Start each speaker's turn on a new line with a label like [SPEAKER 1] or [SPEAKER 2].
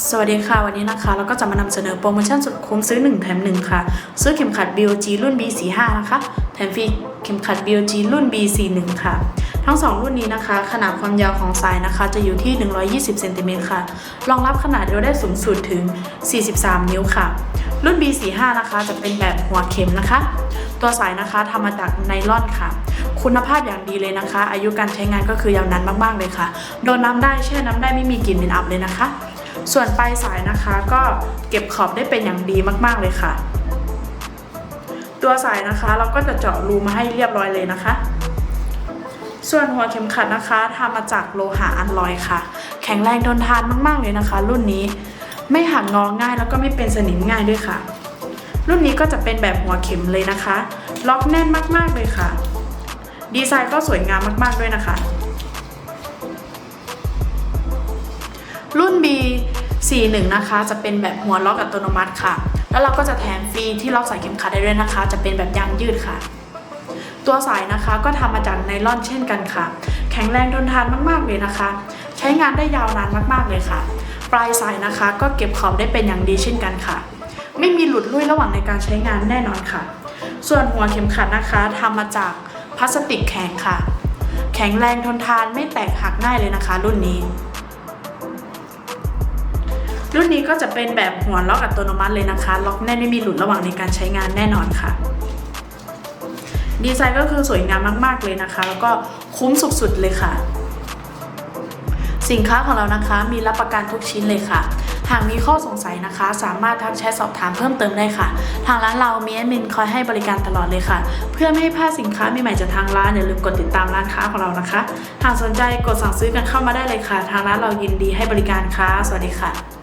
[SPEAKER 1] สวัสดีค่ะ วันนี้นะคะ เราก็จะมานำเสนอโปรโมชั่นสุดคุ้มซื้อ 1 แถม 1 ค่ะ ซื้อเข็มขัด BOG รุ่น B45 นะคะ แถมฟรีเข็มขัด BOG รุ่น B41 ค่ะ ทั้ง 2 รุ่นนี้นะคะ ขนาดความยาวของสายนะคะ จะอยู่ที่ 120เซนติเมตรค่ะ รองรับขนาดเอวได้สูงสุดถึง 43 นิ้วค่ะ รุ่น B45 นะคะ จะเป็นแบบหัวเข็มนะคะ ตัวสายนะคะทำมาจากไนลอนค่ะคุณภาพอย่างดีเลยนะคะ อายุการใช้งานก็คือยาวนานมากๆเลยค่ะ โดนน้ำได้แช่น้ำได้ไม่มีกลิ่นเหม็นอับเลยนะคะ ส่วนปลายสายนะคะก็เก็บขอบได้เป็นอย่างดีมากๆเลยค่ะ ตัวสายนะคะเราก็จะเจาะรูมาให้เรียบร้อยเลยนะคะ ส่วนหัวเข็มขัดนะคะทำมาจากโลหะอัลลอยค่ะ แข็งแรงทนทานมากๆเลยนะคะ รุ่นนี้ไม่หักงอง่ายแล้วก็ไม่เป็นสนิมง่ายด้วยค่ะ รุ่นนี้ก็จะเป็นแบบหัวเข็มเลยนะคะ ล็อกแน่นมากๆเลยค่ะ ดีไซน์ก็สวยงามมากๆด้วยนะคะรุ่น B 41 นะคะ จะเป็นแบบหัวล็อกอัตโนมัติค่ะ แล้วเราก็จะแถมฟรีที่ล็อกสายเข็มขัดได้ด้วยนะคะ จะเป็นแบบยางยืดค่ะ ตัวสายนะคะก็ทำมาจากไนลอนเช่นกันค่ะ แข็งแรงทนทานมากๆเลยนะคะ ใช้งานได้ยาวนานมากๆเลยค่ะ ปลายสายนะคะก็เก็บขอบได้เป็นอย่างดีเช่นกันค่ะ ไม่มีหลุดลุ่ยระหว่างในการใช้งานแน่นอนค่ะ ส่วนหัวเข็มขัดนะคะทำมาจากพลาสติกแข็งค่ะ แข็งแรงทนทานไม่แตกหักง่ายเลยนะคะ รุ่นนี้ รุ่นนี้ก็จะเป็นแบบหัวล็อกอัตโนมัติเลยนะคะ ล็อกแน่นไม่มีหลุดระหว่างในการใช้งานแน่นอนค่ะ ดีไซน์ก็คือสวยงามมากๆเลยนะคะ แล้วก็คุ้มสุดๆเลยค่ะ สินค้าของเรานะคะมีรับประกันทุกชิ้นเลยค่ะ หากมีข้อสงสัยนะคะ สามารถทักแชทสอบถามเพิ่มเติมได้ค่ะ ทางร้านเรามีแอดมินคอยให้บริการตลอดเลยค่ะ เพื่อไม่ให้พลาดสินค้าใหม่ๆจากทางร้านอย่าลืมกดติดตามร้านค้าของเรานะคะ หากสนใจกดสั่งซื้อกันเข้ามาได้เลยค่ะ ทางร้านเรายินดีให้บริการค่ะ สวัสดีค่ะ